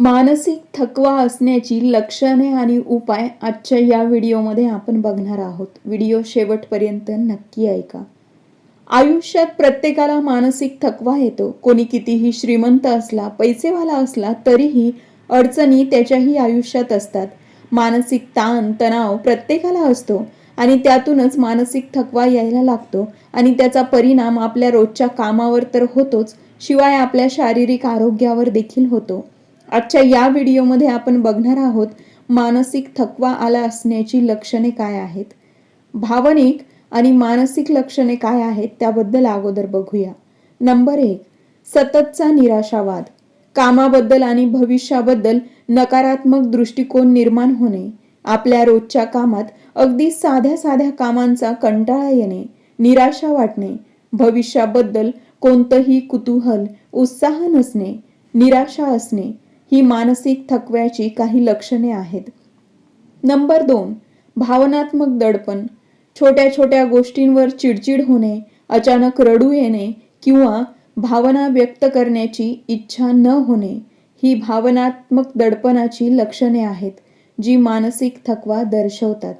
मानसिक थकवा असण्याची लक्षणे आणि उपाय आजच्या या व्हिडिओमध्ये आपण बघणार आहोत. व्हिडिओ शेवटपर्यंत नक्की ऐका. आयुष्यात प्रत्येकाला मानसिक थकवा येतो. कोणी कितीही श्रीमंत असला पैसेवाला असला तरीही अडचणी त्याच्याही आयुष्यात असतात. मानसिक ताण तणाव प्रत्येकाला असतो आणि त्यातूनच मानसिक थकवा यायला लागतो आणि त्याचा परिणाम आपल्या रोजच्या कामावर तर होतोच शिवाय आपल्या शारीरिक आरोग्यावर देखील होतो. आजच्या या व्हिडिओमध्ये आपण बघणार आहोत मानसिक थकवा आला असण्याची लक्षणे काय आहेत? भावनिक आणि मानसिक लक्षणे काय आहेत त्याबद्दल अगोदर बघूया. नंबर एक सततचा निराशावाद. कामाबद्दल आणि भविष्याबद्दल नकारात्मक दृष्टिकोन निर्माण होणे आपल्या रोजच्या कामात अगदी साध्या साध्या कामांचा कंटाळा येणे निराशा वाटणे भविष्याबद्दल कोणतंही कुतूहल उत्साह नसणे निराशा असणे ही मानसिक थकव्याची काही लक्षणे आहेत. नंबर दोन भावनात्मक दडपण. छोट्या छोट्या गोष्टींवर चिडचिड होणे अचानक रडू येणे किंवा भावना व्यक्त करण्याची इच्छा न होणे ही भावनात्मक दडपणाची लक्षणे आहेत जी मानसिक थकवा दर्शवतात.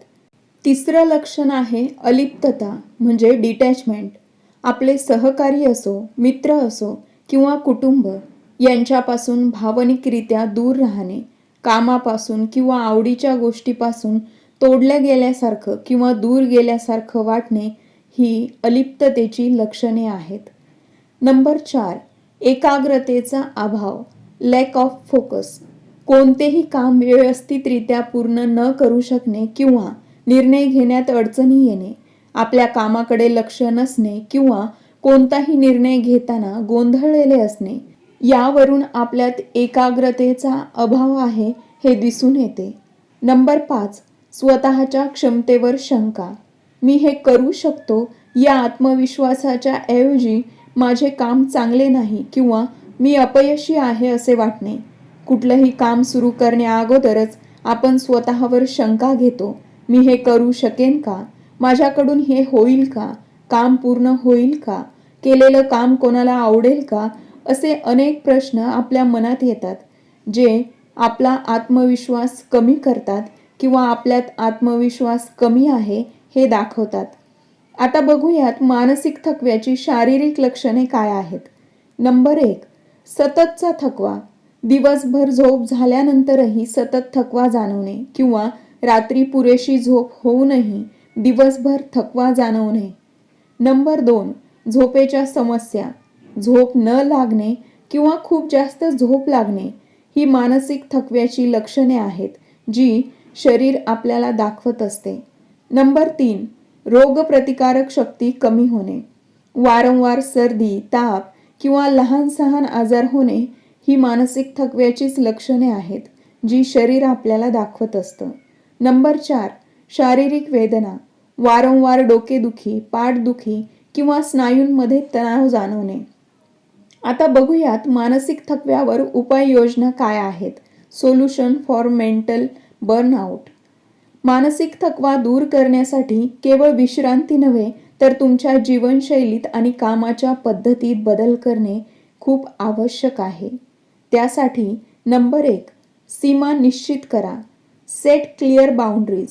तिसरं लक्षण आहे अलिप्तता म्हणजे डिटॅचमेंट. आपले सहकारी असो मित्र असो किंवा कुटुंब यांच्यापासून भावनिकरित्या दूर राहणे कामापासून किंवा आवडीच्या गोष्टीपासून तोडल्या गेल्यासारखं किंवा दूर गेल्यासारखं वाटणे ही अलिप्ततेची लक्षणे आहेत. नंबर चार एकाग्रतेचा अभाव लॅक ऑफ फोकस कोणतेही काम व्यवस्थितरित्या पूर्ण न करू शकणे किंवा निर्णय घेण्यात अडचणी येणे आपल्या कामाकडे लक्ष नसणे किंवा कोणताही निर्णय घेताना गोंधळलेले असणे यावरून आपल्यात एकाग्रतेचा अभाव आहे हे दिसून येते. नंबर पाच स्वतःच्या क्षमतेवर शंका. मी हे करू शकतो या आत्मविश्वासाच्या ऐवजी माझे काम चांगले नाही किंवा मी अपयशी आहे असे वाटणे. कुठलंही काम सुरू करण्याअगोदरच आपण स्वतःवर शंका घेतो. मी हे करू शकेन का? माझ्याकडून हे होईल का? काम पूर्ण होईल का? केलेलं काम कोणाला आवडेल का? असे अनेक प्रश्न आपल्या मनात येतात जे आपला आत्मविश्वास कमी करतात किंवा आपल्यात आत्मविश्वास कमी आहे हे दाखवतात. आता बघूयात मानसिक थकव्याची शारीरिक लक्षणे काय आहेत. नंबर एक सततचा थकवा. दिवसभर झोप झाल्यानंतरही सतत थकवा जाणवणे किंवा रात्री पुरेशी झोप होऊनही दिवसभर थकवा जाणवणे. नंबर दोन झोपेच्या समस्या. झोप न लागणे किंवा खूप जास्त झोप लागणे ही मानसिक थकव्याची लक्षणे आहेत जी शरीर आपल्याला दाखवत असते. नंबर तीन रोगप्रतिकारक शक्ती कमी होणे. वारंवार सर्दी ताप किंवा लहान सहान आजार होणे ही मानसिक थकव्याचीच लक्षणे आहेत जी शरीर आपल्याला दाखवत असतं. नंबर चार शारीरिक वेदना. वारंवार डोकेदुखी पाठदुखी किंवा स्नायूंमध्ये तणाव जाणवणे. आता बघूयात मानसिक थकव्यावर उपाययोजना काय आहेत? सोल्युशन फॉर मेंटल बर्नआउट मानसिक थकवा दूर करण्यासाठी केवळ विश्रांती नव्हे तर तुमच्या जीवनशैलीत आणि कामाच्या पद्धतीत बदल करणे खूप आवश्यक आहे. त्यासाठी नंबर एक सीमा निश्चित करा. सेट क्लिअर बाउंड्रीज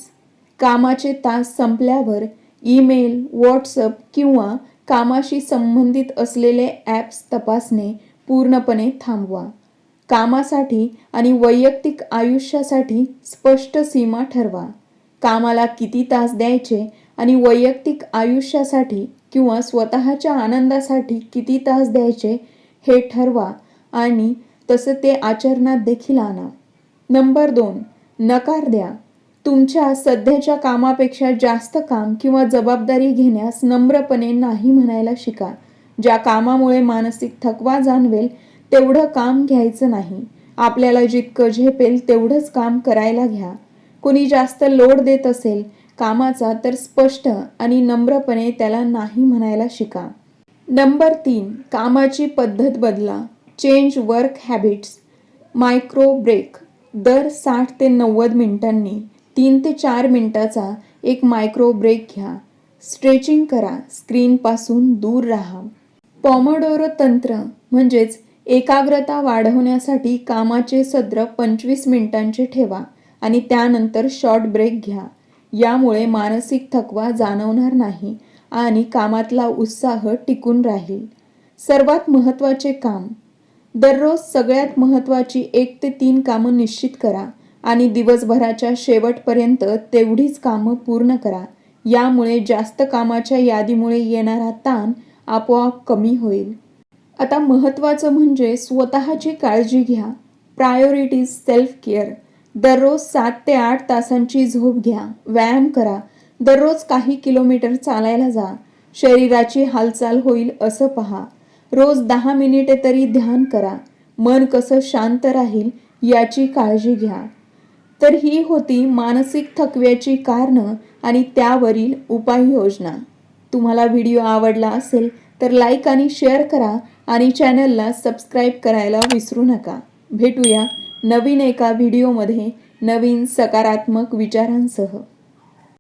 कामाचे तास संपल्यावर ईमेल व्हॉट्सअप किंवा कामाशी संबंधित असलेले ॲप्स तपासणे पूर्णपणे थांबवा. कामासाठी आणि वैयक्तिक आयुष्यासाठी स्पष्ट सीमा ठरवा. कामाला किती तास द्यायचे आणि वैयक्तिक आयुष्यासाठी किंवा स्वतःच्या आनंदासाठी किती तास द्यायचे हे ठरवा आणि तसं ते आचरणात देखील आणा. नंबर दोन नकार द्या. तुमच्या सध्याच्या कामापेक्षा जास्त काम किंवा जबाबदारी घेण्यास नम्रपणे नाही म्हणायला शिका. ज्या कामामुळे मानसिक थकवा जाणवेल तेवढं काम घ्यायचं नाही. आपल्याला जितकं झेपेल तेवढंच काम करायला घ्या. कुणी जास्त लोड देत असेल कामाचा तर स्पष्ट आणि नम्रपणे त्याला नाही म्हणायला शिका. नंबर तीन कामाची पद्धत बदला. Change work habits. Micro break. दर साठ ते नव्वद मिनिटांनी. तीन ते चार मिनटाचा एक मायक्रो ब्रेक घ्या. स्ट्रेचिंग करा. स्क्रीनपासून दूर राहा. पॉमोडोरो तंत्र म्हणजेच एकाग्रता वाढवण्यासाठी कामाचे सत्र पंचवीस मिनिटांचे ठेवा आणि त्यानंतर शॉर्ट ब्रेक घ्या. यामुळे मानसिक थकवा जाणवणार नाही आणि कामातला उत्साह टिकून राहील. सर्वात महत्त्वाचे काम. दररोज सगळ्यात महत्त्वाची एक ते तीन कामं निश्चित करा. आणि दिवसभराच्या शेवटपर्यंत तेवढीच कामं पूर्ण करा. यामुळे जास्त कामाच्या यादीमुळे येणारा ताण आपोआप कमी होईल. आता महत्त्वाचं म्हणजे स्वतःची काळजी घ्या. प्रायोरिटीज सेल्फ केअर दररोज सात ते आठ तासांची झोप घ्या. व्यायाम करा. दररोज काही किलोमीटर चालायला जा. शरीराची हालचाल होईल असं पहा. रोज दहा मिनिटे तरी ध्यान करा. मन कसं शांत राहील याची काळजी घ्या. तर ही होती मानसिक थकव्याची कारणं आणि त्यावरील उपाययोजना. तुम्हाला व्हिडिओ आवडला असेल तर लाईक आणि शेअर करा आणि चॅनलला सबस्क्राईब करायला विसरू नका. भेटूया नवीन एका व्हिडिओमध्ये नवीन सकारात्मक विचारांसह.